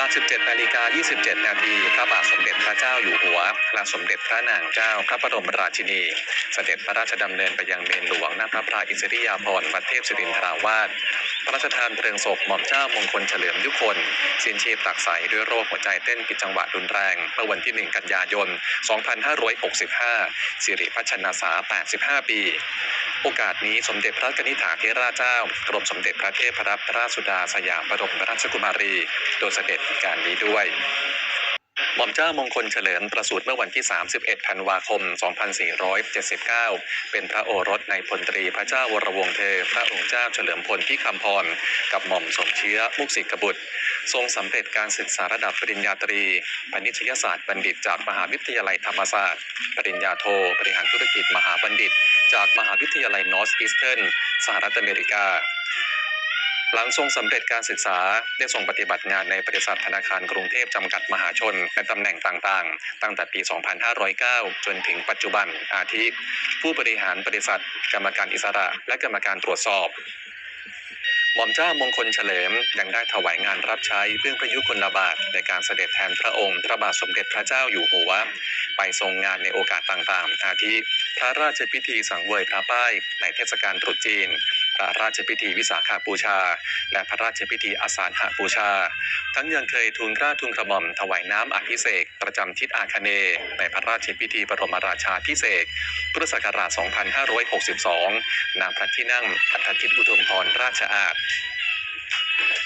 ลา 17นาฬิกา27 นาทีพระบาทสมเด็จพระเจ้าอยู่หัวและสมเด็จพระนางเจ้าพระบรมราชินี เสด็จพระราชดำเนินไปยังเมนหลวงหน้าพระพลาอิสริยาภรณ์วัดเทพศิรินทราวาสพระราชทานเพลิงศพหม่อมเจ้ามงคลเฉลิมยุคนสิ้นชีพตักใสด้วยโรคหัวใจเต้นผิดจังหวะรุนแรงเมื่อวันที่ 1 กันยายน 2565 สิริพัชนาสา 85 ปี โอกาสนี้สมเด็จพระนิษฐาธิราชเจ้ากรมสมเด็จพระเทพรัตนราชสุดาสยามบรมราชกุมารี โดยเสด็จในการนี้ด้วยหม่อมเจ้ามงคลเฉลิมประสูติเมื่อวันที่ 31 ธันวาคม 2479 เป็นพระโอรสในพลตรีพระเจ้าวรวงเธอ พระองค์เจ้าเฉลิมพลที่คำพร กับหม่อมสมเชื้อมุกสิกบุตร ทรงสำเร็จการศึกษาระดับปริญญาตรีพนิชยศาสตร์บัณฑิต จากมหาวิทยาลัยธรรมศาสตร์ ปริญญาโท บริหารธุรกิจมหาบัณฑิต จากมหาวิทยาลัยนอร์ทอีสเทิร์นสหรัฐอเมริกาหลังทรงสำเร็จการศึกษาได้ทรงปฏิบัติงานในบริษัทธนาคารกรุงเทพจำกัดมหาชนในตำแหน่งต่างๆ ตั้งแต่ปี 2509 จนถึงปัจจุบันอาทิผู้บริหารบริษัท กรรมการอิสระ และกรรมการตรวจสอบ หม่อมเจ้ามงคลเฉลิมยังได้ถวายงานรับใช้เพื่องพระยุคลบาทในการเสด็จแทนพระองค์ พระบาทสมเด็จพระเจ้าอยู่หัว ไปทรงงานในโอกาสต่างๆ อาทิพระราชพิธีสังเวยพระป้ายในเทศกาลตรุษจีน พระราชพิธีวิสาขาบูชา และพระราชพิธีอาสาฬหบูชา ทั้งยังเคยทูลกล้าทูลกระหม่อมถวายน้ำอภิเษกประจำทิศอาคเน ในพระราชพิธีบรมราชาพิเศษกพุทธศักราช 2562 ณ พระที่นั่งอัฐทิตอุทุมพรราชอาณ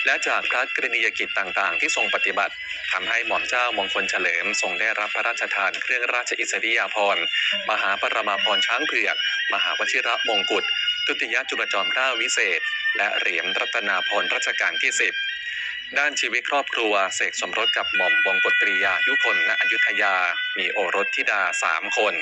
และจากพระกรณียกิจต่างๆ ที่ทรงปฏิบัติทำให้หม่อมเจ้ามงคลเฉลิมทรงได้รับพระราชทานเครื่องราชอิสริยาภรณ์ มหาปรมาภรณ์ช้างเผือก มหาวชิระมงกุฎ ตุติยจุลจอมเกล้าวิเศษ และเหรียญรัตนาพรรัชกาลที่ 10 ด้านชีวิตครอบครัวเสกสมรสกับหม่อมวงกตรียายุคนณอยุธยา มีโอรสธิดาสามคน